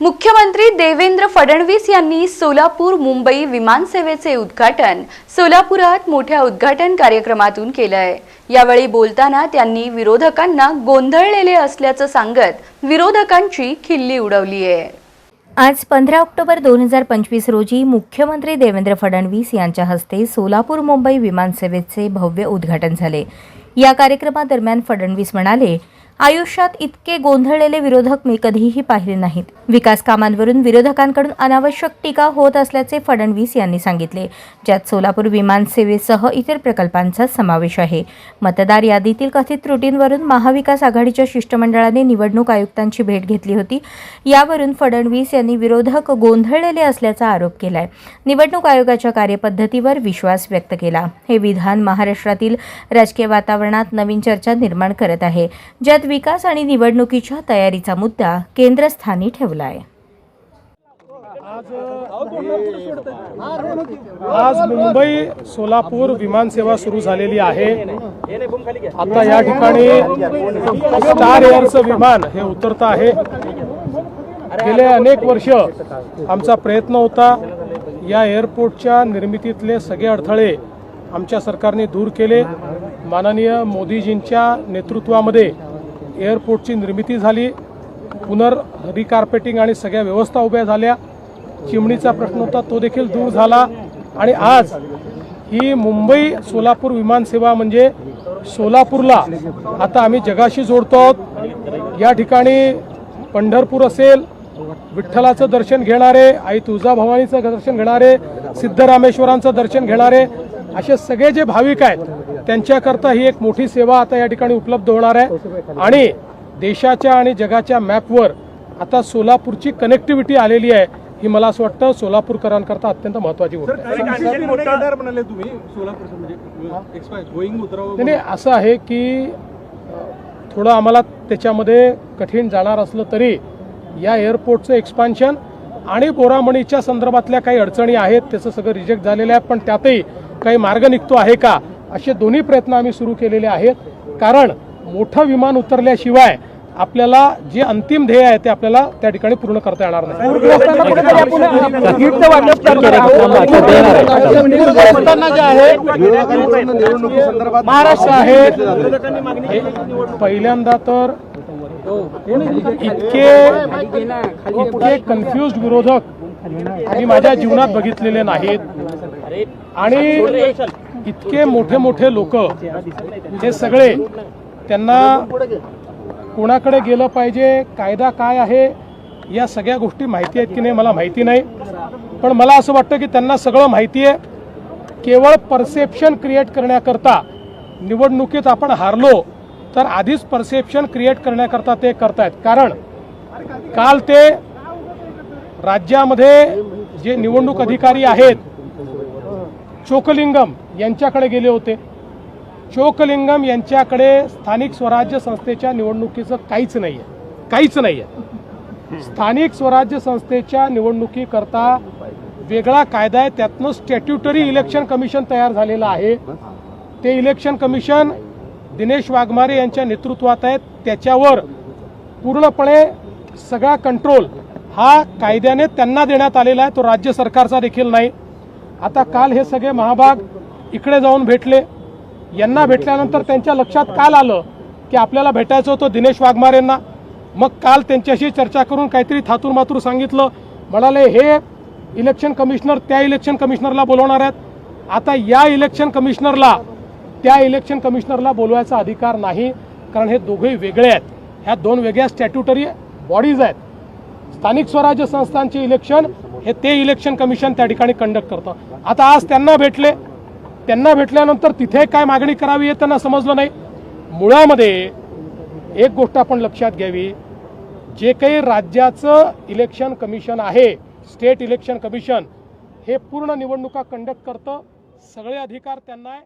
मुख्यमंत्री देवेंद्र फडणवीस यांनी सोलापूर मुंबई विमानसेवेचे उद्घाटन सोलापुरात मोठ्या उद्घाटन कार्यक्रमातून केलं आहे यावेळी बोलताना त्यांनी विरोधकांना गोंधळलेले असल्याचं सांगत विरोधकांची खिल्ली उडवली आहे आज पंधरा ऑक्टोबर दोन हजार पंचवीस रोजी मुख्यमंत्री देवेंद्र फडणवीस यांच्या हस्ते सोलापूर मुंबई विमानसेवेचे भव्य उद्घाटन झाले. या कार्यक्रमादरम्यान फडणवीस म्हणाले आयुष्यात इतके गोंधळलेले विरोधक मी कधीही पाहिले नाहीत. विकास कामांवरून विरोधकांकडून अनावश्यक टीका होत असल्याचे फडणवीस यांनी सांगितले. ज्यात सोलापूर विमानसेवेसह इतर प्रकल्पांचा समावेश आहे. मतदार यादीतील कथित त्रुटींवरून महाविकास आघाडीच्या शिष्टमंडळाने निवडणूक आयुक्तांची भेट घेतली होती. यावरून फडणवीस यांनी विरोधक गोंधळलेले असल्याचा आरोप केलाय. निवडणूक आयोगाच्या कार्यपद्धतीवर विश्वास व्यक्त केला. हे विधान महाराष्ट्रातील राजकीय वातावरणात नवीन चर्चा निर्माण करत आहे. ज्यात विकास आणि निवडणुकीच्या तयारीचा मुद्दा केंद्रस्थानी ठेवला आहे आज मुंबई सोलापूर विमानसेवा सुरू झालेली आहे. आता या ठिकाणी स्टार एअरचं विमान हे उतरतं आहे. गेले अनेक वर्ष आमचा प्रयत्न होता या एअरपोर्टच्या निर्मितीतले सगळे अडथळे आमच्या सरकारने दूर केले. माननीय मोदीजींच्या नेतृत्वामध्ये एअरपोर्टची निर्मिती झाली पुनर रिकार्पेटिंग आणि सगळ्या व्यवस्था उभ्या झाल्या. चिमणीचा प्रश्न होता तो देखील दूर झाला. आणि आज ही मुंबई सोलापूर विमानसेवा म्हणजे सोलापूरला आता आम्ही जगाशी जोडतो आहोत. या ठिकाणी पंढरपूर असेल विठ्ठलाचं दर्शन घेणारे आई तुळजाभवानीचं दर्शन घेणारे सिद्धरामेश्वरांचं दर्शन घेणारे असे सगळे जे भाविक आहेत त्यांच्याकरता ही एक मोठी सेवा आता या ठिकाणी उपलब्ध होणार आहे. आणि देशाच्या आणि जगाच्या मॅपवर आता सोलापूरची कनेक्टिव्हिटी आलेली आहे ही मला असं वाटतं सोलापूरकरांकरता अत्यंत महत्वाची गोष्ट म्हणजे नाही, असं आहे की थोडं आम्हाला त्याच्यामध्ये कठीण जाणार असलं तरी या एअरपोर्टचं एक्सपान्शन आणि बोरामणीच्या संदर्भातल्या काही अडचणी आहेत त्याचं सगळं रिजेक्ट झालेलं आहे. पण त्यातही काही मार्ग निघतो आहे का? असे दोन्ही प्रयत्न आम्ही सुरू केलेले आहेत. कारण मोठं विमान उतरल्याशिवाय आपल्याला जे अंतिम ध्येय आहे ते आपल्याला त्या ठिकाणी पूर्ण करता येणार नाही. महाराष्ट्र आहे. पहिल्यांदा तर इतके इतके कन्फ्युज विरोधक मी माझ्या जीवनात बघितलेले नाहीत. आणि इतके मोठे मोठे लोक हे सगळे त्यांना कोणाकडे गेलं पाहिजे कायदा काय आहे या सगळ्या गोष्टी माहिती आहेत की नाही मला माहिती नाही. पण मला असं वाटतं की त्यांना सगळं माहिती आहे. केवळ परसेप्शन क्रिएट करण्याकरता निवडणुकीत आपण हारलो तर आधीच परसेप्शन क्रिएट करण्याकरता ते करतायत. कारण काल ते राज्यामध्ये जे निवडणूक अधिकारी आहेत चोकलिंगम यांच्याकडे गेले होते. चोकलिंगम यांच्याकडे स्थानिक स्वराज्य संस्थेच्या निवडणुकीचं काहीच नाही आहे काहीच नाही आहे स्थानिक स्वराज्य संस्थेच्या निवडणुकीकरता वेगळा कायदा आहे. त्यातनं स्टॅट्युटरी इलेक्शन कमिशन तयार झालेलं आहे. ते इलेक्शन कमिशन दिनेश वाघमारे यांच्या नेतृत्वात आहेत. त्याच्यावर पूर्णपणे सगळा कंट्रोल हा कायद्याने त्यांना देण्यात आलेला आहे. तो राज्य सरकारचा देखील नाही. आता काल हे सगळे महाभाग इकडे जाऊन भेटले. यांना भेटल्यानंतर त्यांच्या लक्षात काल आलं की आपल्याला भेटायचं होतं दिनेश वाघमारेंना मग काल त्यांच्याशी चर्चा करून काहीतरी थातूर मातूर सांगितलं. म्हणाले हे इलेक्शन कमिशनर त्या इलेक्शन कमिशनरला बोलवणार आहेत. आता या इलेक्शन कमिशनरला त्या इलेक्शन कमिशनरला बोलवायचा अधिकार नाही. कारण हे दोघे वेगळे आहेत. ह्या दोन वेगळ्या स्टॅट्युटरी बॉडीज आहेत. स्थानिक स्वराज्य संस्थांचे इलेक्शन हे ते इलेक्शन कमिशन त्या ठिकाणी कंडक्ट करतं. आता आज त्यांना भेटले. त्यांना भेटल्यानंतर तिथे काय मागणी करावी हे त्यांना समजलं नाही. मुळामध्ये एक गोष्ट आपण लक्षात घ्यावी. जे काही राज्याचं इलेक्शन कमिशन आहे स्टेट इलेक्शन कमिशन हे पूर्ण निवडणुका कंडक्ट करतं. सगळे अधिकार त्यांना आहे.